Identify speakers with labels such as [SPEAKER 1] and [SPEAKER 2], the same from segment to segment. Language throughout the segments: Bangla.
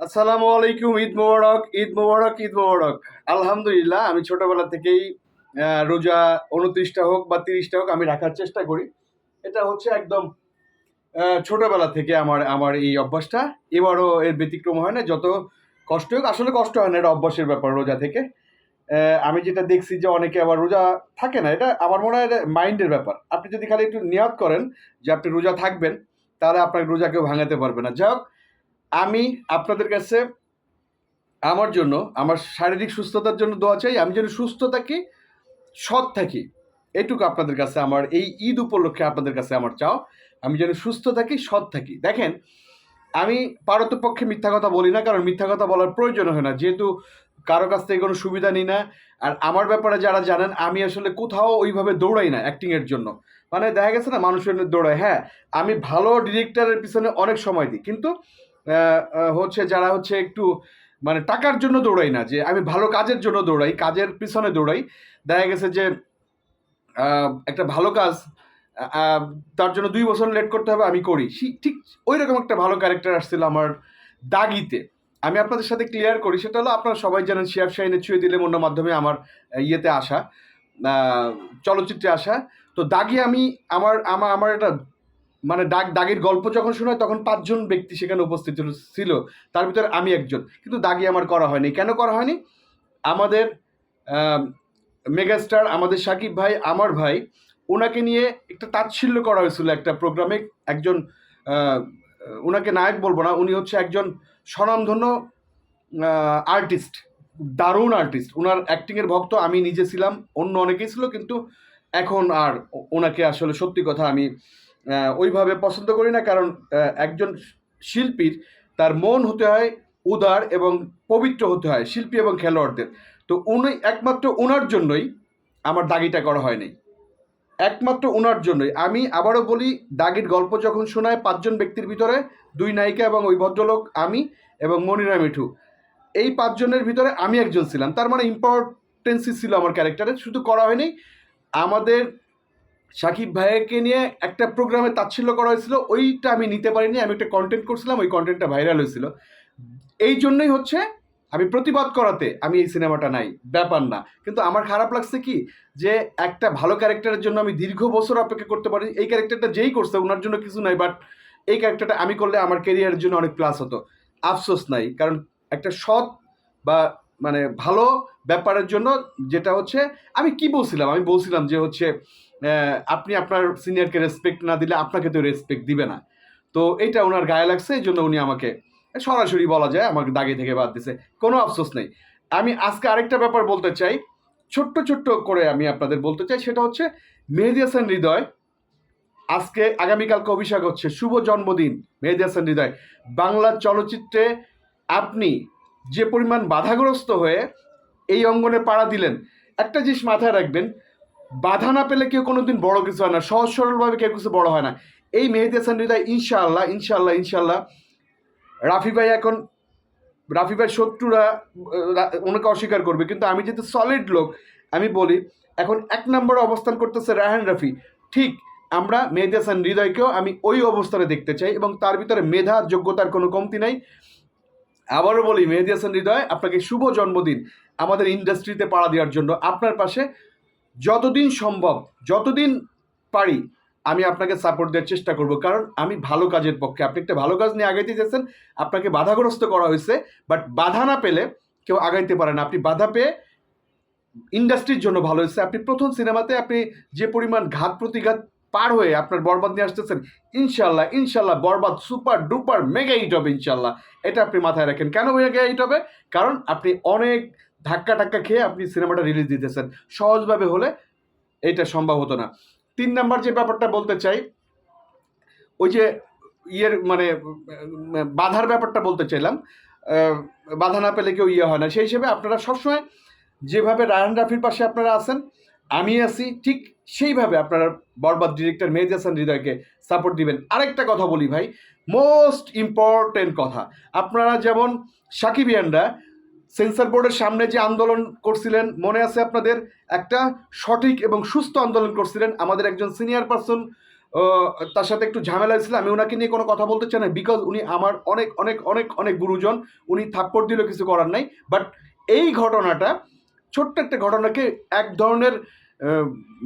[SPEAKER 1] আসসালামু আলাইকুম, ঈদ মোবারক ঈদ মোবারক ঈদ মোবারক। আলহামদুলিল্লাহ, আমি ছোটবেলা থেকেই রোজা উনত্রিশটা হোক বা তিরিশটা হোক, আমি রাখার চেষ্টা করি। এটা হচ্ছে একদম ছোটবেলা থেকে আমার আমার এই অভ্যাসটা। এবারও এর ব্যতিক্রম হয় না, যত কষ্ট হোক, আসলে কষ্ট হয় না, এটা অভ্যাসের ব্যাপার রোজা থেকে। আমি যেটা দেখছি যে অনেকে আবার রোজা থাকে না, এটা আমার মনে হয় মাইন্ডের ব্যাপার। আপনি যদি খালি একটু নিয়াত করেন যে আপনি রোজা থাকবেন, তাহলে আপনার রোজা কেউ ভাঙাতে পারবে না। যাই হোক আমি আপনাদের কাছে আমার জন্য, আমার শারীরিক সুস্থতার জন্য দোয়া চাই, আমি যেন সুস্থ থাকি, সৎ থাকি। এটুকু আপনাদের কাছে আমার, এই ঈদ উপলক্ষে আপনাদের কাছে আমার চাও আমি যেন সুস্থ থাকি, সৎ থাকি। দেখেন, আমি পারতপক্ষে মিথ্যা কথা বলি না, কারণ মিথ্যা কথা বলার প্রয়োজন হয় না। যেহেতু কারও কাছ থেকে কোনো সুবিধা নিই না, আর আমার ব্যাপারে যারা জানেন, আমি আসলে কোথাও ওইভাবে দৌড়াই না অ্যাক্টিংয়ের জন্য। মানে দেখা গেছে না, মানুষের দৌড়ায়। হ্যাঁ আমি ভালো ডিরেক্টরের পিছনে অনেক সময় দিই, কিন্তু হচ্ছে যারা হচ্ছে একটু মানে টাকার জন্য দৌড়াই না, যে আমি ভালো কাজের জন্য দৌড়াই, কাজের পিছনে দৌড়াই, দেখা গেছে যে একটা ভালো কাজ তার জন্য দুই বছর লেট করতে হবে, আমি করি। সি- ঠিক ওই রকম একটা ভালো ক্যারেক্টার আসছিল আমার দাগিতে। আমি আপনাদের সাথে ক্লিয়ার করি, সেটা হলো আপনারা সবাই জানেন শিয়াব শাহিনে ছুঁয়ে দিলে অন্য মাধ্যমে আমার ইয়েতে আসা চলচ্চিত্রে আসা। তো দাগি আমি, আমার আমার আমার একটা মানে দাগ, দাগের গল্প যখন শোনায়, তখন পাঁচজন ব্যক্তি সেখানে উপস্থিত ছিল- তার ভিতরে আমি একজন। কিন্তু দাগি আমার করা হয়নি। কেন করা হয়নি? আমাদের মেগাস্টার, আমাদের সাকিব ভাই, আমার ভাই ওনাকে নিয়ে একটা তাচ্ছিল্য করা হয়েছিল একটা প্রোগ্রামে। একজন ওনাকে নায়ক বলব না, উনি হচ্ছে একজন স্বনামধন্য আর্টিস্ট, দারুণ আর্টিস্ট। ওনার অ্যাক্টিংয়ের ভক্ত আমি নিজে ছিলাম, অন্য অনেকেই ছিল, কিন্তু এখন আর ওনাকে আসলে সত্যি কথা আমি ওইভাবে পছন্দ করি না, কারণ একজন শিল্পীর তার মন হতে হয় উদার এবং পবিত্র হতে হয় শিল্পী এবং খেলোয়াড়দের। তো উনি একমাত্র ওনার জন্যই আমার দাগিটা করা হয়নি। একমাত্র ওনার জন্যই। আমি আবারও বলি, দাগির গল্প যখন শোনায় পাঁচজন ব্যক্তির ভিতরে, দুই নায়িকা এবং ওই ভদ্রলোক, আমি এবং মনিরা মিঠু। এই পাঁচজনের ভিতরে আমি একজন ছিলাম। তার মানে ইম্পর্টেন্সই ছিল আমার ক্যারেক্টারে শুধু করা হয়নি, আমাদের সাকিব ভাইয়াকে নিয়ে একটা প্রোগ্রামে তাচ্ছিল্য করা হয়েছিল, ওইটা আমি নিতে পারিনি, আমি একটা কন্টেন্ট করছিলাম, ওই কন্টেন্টটা ভাইরাল হয়েছিল। এই জন্যই হচ্ছে আমি প্রতিবাদ করাতে আমি এই সিনেমাটা নাই, ব্যাপার না। কিন্তু আমার খারাপ লাগছে কি, যে একটা ভালো ক্যারেক্টারের জন্য আমি দীর্ঘ বছর অপেক্ষা করতে পারি, এই ক্যারেক্টারটা যেই করছে, ওনার জন্য কিছু নাই বাট এই ক্যারেক্টারটা আমি করলে আমার কেরিয়ারের জন্য অনেক প্লাস হতো। আফসোস নাই, কারণ একটা সৎ বা মানে ভালো ব্যাপারের জন্য যেটা হচ্ছে, আমি কি বলছিলাম? আমি বলছিলাম যে হচ্ছে আপনি আপনার সিনিয়রকে রেসপেক্ট না দিলে আপনাকে তো রেসপেক্ট দিবে না। তো এটা ওনার গায়ে লাগছে, এই জন্য উনি আমাকে সরাসরি বলা যায়, আমাকে দাগে থেকে বাদ দিছে। কোনো আফসোস নেই। আমি আজকে আরেকটা ব্যাপার বলতে চাই। ছোট্ট ছোট্ট করে আমি আপনাদের বলতে চাই, সেটা হচ্ছে মেহেদি হাসান হৃদয়। আজকে আগামীকালকে অভিষেক হচ্ছে, শুভ জন্মদিন মেহেদি হাসান হৃদয়। বাংলা চলচ্চিত্রে আপনি যে পরিমাণ বাধাগ্রস্ত হয়ে এই অঙ্গনে পাড়া দিলেন, একটা জিনিস মাথায় রাখবেন বাধা না পেলে কেউ কোনোদিন বড় কিছু হয় না, সহজ সরলভাবে কেউ কিছু বড় হয় না। এই মেহেদি হাসান হৃদয়, ইনশাআল্লাহ ইনশাআল্লাহ ইনশাআল্লাহ। রাফি ভাই এখন, রাফি ভাই শত্রুরা ওনাকে অস্বীকার করবে, কিন্তু আমি যেহেতু সলিড লোক, আমি বলি, এখন এক নম্বরে অবস্থান করতেছে রায়হান রাফি। ঠিক, আমরা মেহেদি হাসান হৃদয়কেও আমি ওই অবস্থানে দেখতে চাই এবং তার ভিতরে মেধা, যোগ্যতার কোনো কমতি নাই। আবারও বলি, মেহেদি হাসান হৃদয়, আপনাকে শুভ জন্মদিন আমাদের ইন্ডাস্ট্রিতে পাড়া দেওয়ার জন্য। আপনার পাশে যতদিন সম্ভব, যতদিন পারি, আমি আপনাকে সাপোর্ট দেওয়ার চেষ্টা করব। কারণ আমি ভালো কাজের পক্ষে। আপনি একটা ভালো কাজ নিয়ে আগাইতে চেয়েছেন আপনাকে বাধাগ্রস্ত করা হয়েছে বাট বাধা না পেলে কেউ আগাইতে পারে না। আপনি বাধা পেয়ে ইন্ডাস্ট্রির জন্য ভালো হয়েছে। আপনি প্রথম সিনেমাতে আপনি যে পরিমাণ ঘাত প্রতিঘাত পার হয়ে আপনার বরবাদ নিয়ে আসতেছেন ইনশাল্লাহ ইনশাল্লাহ Borbaad super duper mega hit হবে ইনশাল্লাহ এটা আপনি মাথায় রাখেন। কেন মেগা হিট হবে? কারণ আপনি অনেক ধাক্কা টাক্কা খেয়ে আপনি সিনেমাটা রিলিজ দিতেছেন। সহজভাবে হলে এটা সম্ভব হতো না। তিন নাম্বার যে ব্যাপারটা বলতে চাই, ওই যে ইয়ের মানে বাধার ব্যাপারটা বলতে চাইলাম বাধা না পেলে কেউ ইয়ে হয় না। সেই হিসেবে আপনারা সবসময় যেভাবে রায়হান রাফির পাশে আপনারা আছেন, আমি আছি, ঠিক সেইভাবে আপনারা বরবাদ ডিরেক্টর মেহেদি হাসান হৃদয়কে সাপোর্ট দিবেন। আরেকটা কথা বলি ভাই মোস্ট ইম্পর্টেন্ট কথা, আপনারা যেমন সাকিবিয়ানরা সেন্সর বোর্ডের সামনে যে আন্দোলন করছিলেন, মনে আছে আপনাদের? একটা সঠিক এবং সুস্থ আন্দোলন করছিলেন আমাদের একজন সিনিয়র পার্সন তার সাথে একটু ঝামেলা ছিল আমি ওনাকে নিয়ে কোনো কথা বলতে চাই না বিকজ উনি আমার অনেক অনেক অনেক অনেক গুরুজন। উনি থাপ্পড় দিলেও কিছু করার নাই। বাট এই ঘটনাটা, ছোট্ট একটা ঘটনাকে এক ধরনের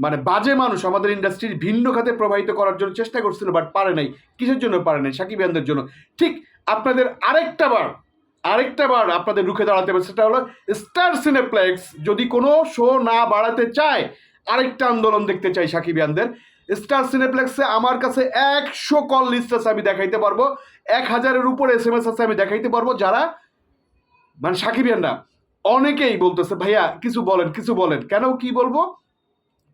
[SPEAKER 1] মানে বাজে মানুষ আমাদের ইন্ডাস্ট্রির ভিন্ন খাতে প্রবাহিত করার জন্য চেষ্টা করছিল বাট পারে নাই। কিসের জন্য পারে নাই? সাকিব জন্য। ঠিক আপনাদের আরেকটা বার আরেকটা বার আপনাদের রুখে দাঁড়াতে হবে, সেটা হলো স্টার সিনেপ্লেক্স যদি কোনো শো না বাড়াতে চায়, আরেকটা আন্দোলন দেখতে চাই সাকিব ইয়ানদের। স্টার সিনেপ্লেক্সে আমার কাছে একশো কল লিস্ট আছে, আমি দেখাইতে পারব। এক হাজারের উপরে এস এম এস আছে, আমি দেখাইতে পারব। যারা মানে সাকিব সাকিবিয়ানরা অনেকেই বলতেছে, ভাইয়া, কিছু বলেন কিছু বলেন। কেন, কি বলব?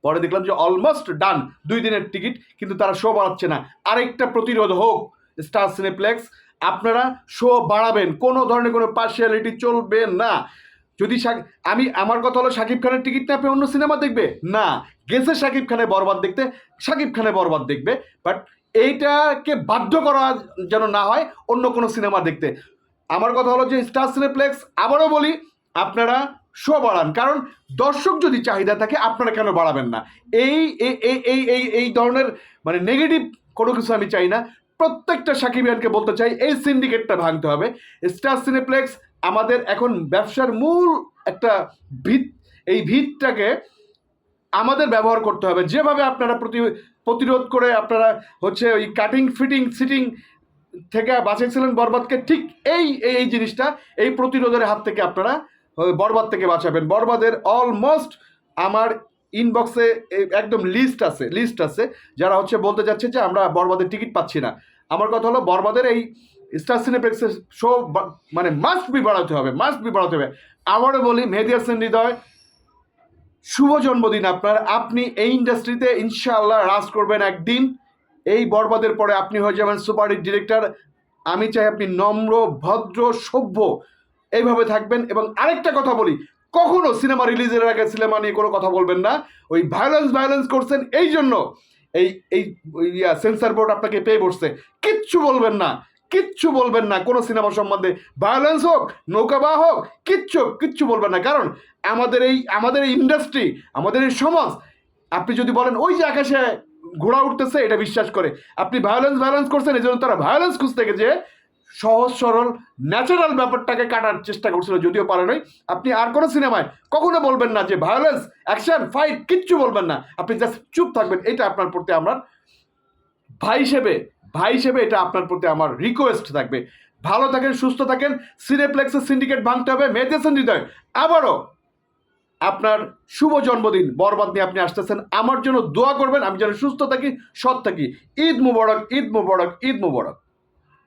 [SPEAKER 1] পরে দেখলাম যে অলমোস্ট ডান দুই দিনের টিকিট কিন্তু তারা শো বাড়াচ্ছে না। আরেকটা প্রতিরোধ হোক স্টার সিনেপ্লেক্স আপনারা শো বাড়াবেন। কোনো ধরনের কোনো পার্সিয়ালিটি চলবে না। যদি আমি, আমার কথা হলো শাকিব খানের টিকিট না পেয়ে অন্য সিনেমা দেখবে? না। গেছে শাকিব খানের বরবাদ দেখতে, শাকিব খানের বরবাদ দেখবে। বাট এইটাকে বাধ্য করা যেন না হয় অন্য কোনো সিনেমা দেখতে। আমার কথা হলো যে স্টার সিনেপ্লেক্স আবারও বলি, আপনারা শো বাড়ান। কারণ দর্শক যদি চাহিদা থাকে, আপনারা কেন বাড়াবেন না? এই এই এই এই ধরনের মানে নেগেটিভ কোনো কিছু আমি চাই না। প্রত্যেকটা সাকিবিয়ানকে বলতে চাই, এই সিন্ডিকেটটা ভাঙতে হবে। স্টার সিনেপ্লেক্স আমাদের এখন ব্যবসার মূল একটা ভিত, এই ভিতটাকে আমাদের ব্যবহার করতে হবে। যেভাবে আপনারা প্রতি, প্রতিরোধ করে আপনারা হচ্ছে ওই কাটিং ফিটিং সিটিং থেকে বাঁচিয়েছিলেন বরবাদকে, ঠিক এই এই জিনিসটা, এই প্রতিরোধের হাত থেকে আপনারা বরবাদ থেকে বাঁচাবেন। বরবাদের অলমোস্ট আমার ইনবক্সে একদম লিস্ট আছে লিস্ট আছে, যারা হচ্ছে বলতে যাচ্ছে যে আমরা বরবাদের টিকিট পাচ্ছি না। আমার কথা হলো বরবাদের এই স্টার সিনেপ্লেক্সের শো মানে মাস্ট বি বাড়াতে হবে মাস্ট বি বাড়াতে হবে। আবারও বলি, মেহেদি হাসান হৃদয়, শুভ জন্মদিন আপনার। আপনি এই ইন্ডাস্ট্রিতে ইনশাআল্লাহ রাজ করবেন একদিন। এই বরবাদের পরে আপনি হয়ে যাবেন সুপার হিট ডিরেক্টর আমি চাই আপনি নম্র, ভদ্র, সভ্য, এইভাবে থাকবেন। এবং আরেকটা কথা বলি কখনো সিনেমা রিলিজের আগে সিনেমা নিয়ে কোনো কথা বলবেন না। ওই ভায়োলেন্স ভায়োলেন্স করছেন, এই জন্য এই এই ইয়া সেন্সার বোর্ড আপনাকে পেয়ে বসছে। কিচ্ছু বলবেন না, কিচ্ছু বলবেন না, কোনো সিনেমা সম্বন্ধে। ভায়োলেন্স হোক নৌকাবাহ হোক, কিচ্ছু কিচ্ছু বলবেন না। কারণ আমাদের এই আমাদের এই ইন্ডাস্ট্রি আমাদের এই সমাজ, আপনি যদি বলেন, ওই যে আকাশে ঘোড়া উঠতেছে, এটা বিশ্বাস করে। আপনি ভায়োলেন্স ভায়োলেন্স করছেন, এই জন্য তারা ভায়োলেন্স খুঁজতে গেছে। সহজ, সরল ন্যাচারাল ব্যাপারটাকে কাটার চেষ্টা করছিল, যদিও পারে নাই। আপনি আর কোনো সিনেমায় কখনো বলবেন না যে ভায়োলেন্স অ্যাকশন ফাইট কিচ্ছু বলবেন না। আপনি জাস্ট চুপ থাকবেন, এটা আপনার প্রতি আমার ভাই হিসেবে ভাই হিসেবে এটা আপনার প্রতি আমার রিকোয়েস্ট থাকবে। ভালো থাকেন, সুস্থ থাকেন সিনেপ্লেক্সের সিন্ডিকেট ভাঙতে হবে মেদিয়েছেন হৃদয় আবারও আপনার শুভ জন্মদিন বরবাদ নিয়ে আপনি আসতেছেন। আমার জন্য দোয়া করবেন, আমি যেন সুস্থ থাকি, সৎ থাকি। ঈদ মুবারক ঈদ মুবারক ঈদ মুবারক।